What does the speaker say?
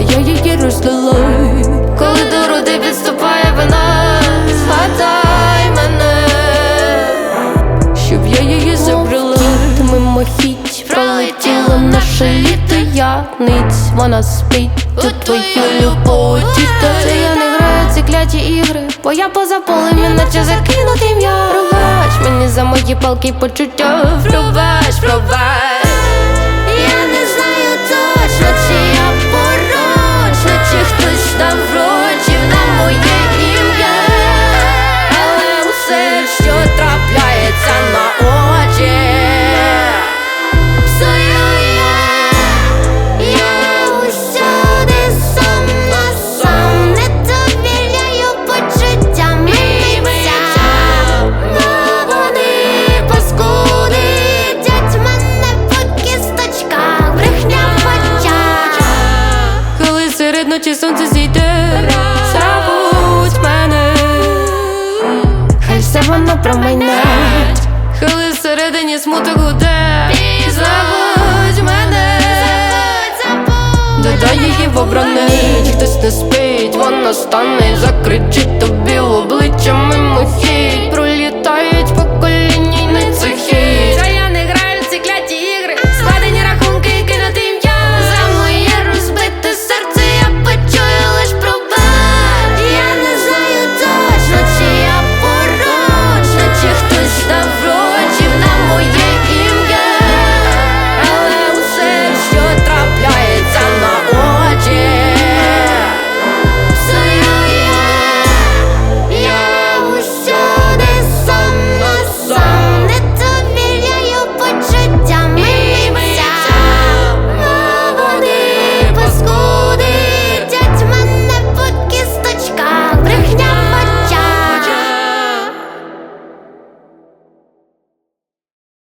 я її роздала Коли до роди підступає вона, згадай мене, щоб я її забрала. Мимохідь пролетіло наше літо, я ниць, вона спить у твою любов діта Це я не граю ці ігри, бо я поза полем, іначе закинутий я Пробач мені за мої палки почуття, пробач, пробач. Ночі сонце зійде Забудь мене. Хай все воно промайне Коли всередині смуток гуде Забудь мене. Додай її в обранить Хтось не спить, вона стане Закричить тобі в обличчя мимохідь